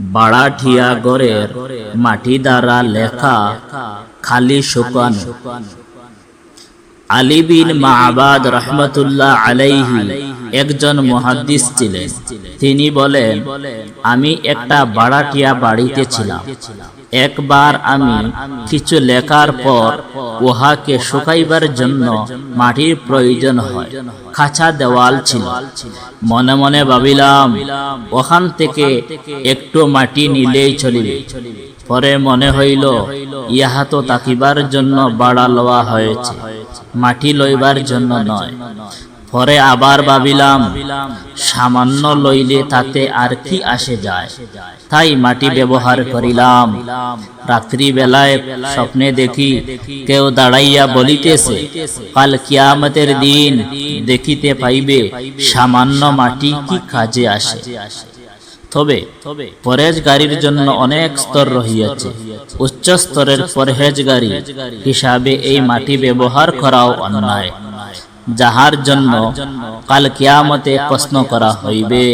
বাড়াঠিয়া গড়ের মাটি দ্বারা লেখা খালি শুকান। আলী বিন মাহবাদ রহমতুল্লাহ আলাইহি একজন মহাদ্দিস ছিলেন। তিনি বলেন, আমি একটা বাড়াটিয়া বাড়িতে ছিলাম। একবার আমি কিছু লেখার পর উহাকে শুকাইবার জন্য মাটির প্রয়োজন হয়, খাঁচা দেওয়াল ছিল। মনে মনে ভাবিলাম, ওখান থেকে একটু মাটি নিলেই চলিবে। পরে মনে হইল, ইহা তো তাকিবার জন্য বাড়া লওয়া হয়েছে, মাটি লইবার জন্য নয়। পরে আবার ভাবিলাম, সামান্য লইলে তাতে আর কি আসে যায়? তাই মাটি ব্যবহার করিলাম। রাত্রি বেলায় স্বপ্নে দেখি কেউ দাঁড়াইয়া বলিতেছে, কাল কিয়ামতের দিন দেখিতে পাইবে সামান্য মাটি কি কাজে আসে? তবে পরেজগারির জন্য অনেক স্তর রহিয়াছে। উচ্চ স্তরের পরহেজগারি হিসাবে এই মাটি ব্যবহার করাও অন্যায়। যাহার জন্য কাল কিয়ামতে প্রশ্ন করা হইবে।